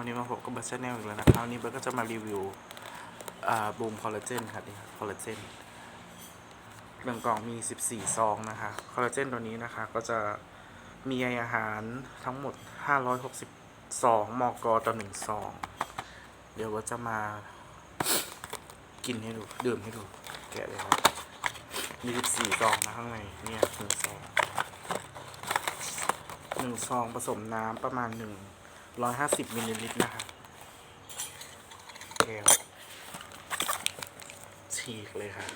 วันนี้มาพบกับเบิร์ดชแนลอีกแล้วนะครับวันนี้เบิร์ก็จะมารีวิวอ่าบูมคอลลาเจนครับนี่ครับคอลลาเจนหนึ่งกล่องมี 14 ซองนะคะคอลลาเจนตัวนี้นะคะก็จะมีอาหารทั้งหมด 562 มกต่อหนึ่งซอง เดี๋ยวว่าจะมากินให้ดู ดื่มให้ดู แกะเลยครับมี14ซองนะข้างในเนี่ยหนึ่งซองหนึ่งซองผสมน้ำประมาณหนึ่ง ร้อยห้าสิบมิลลิลิตรนะคะแก้วฉีกเลยค่ะ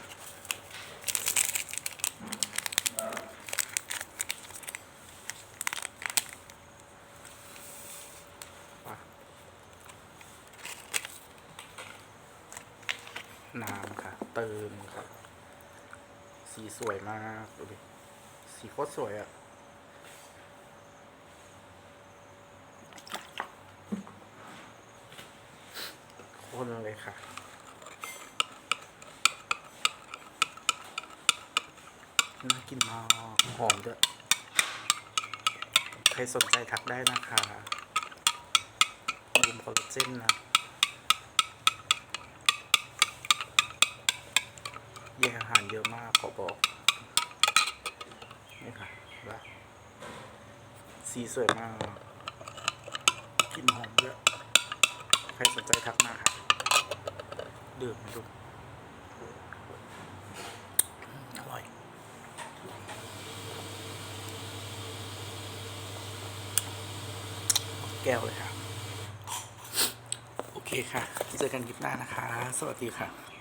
น้ำค่ะ เติมค่ะสีสวยมากดูดิสีโคตรสวยอะ่ะ คนเลยค่ะ น่ากินมากหอมด้วย ใครสนใจทักได้นะคะบูมคอลลาเจนนะแยกอาหารเยอะมากขอบอกนี่ค่ะ สีสวยมากกลิ่นหอม รสนใจทักมาค่ะดื่มดูอร่อยแก้วเลยครับ โอเคค่ะเจอกันคลิปหน้านะคะ สวัสดีค่ะ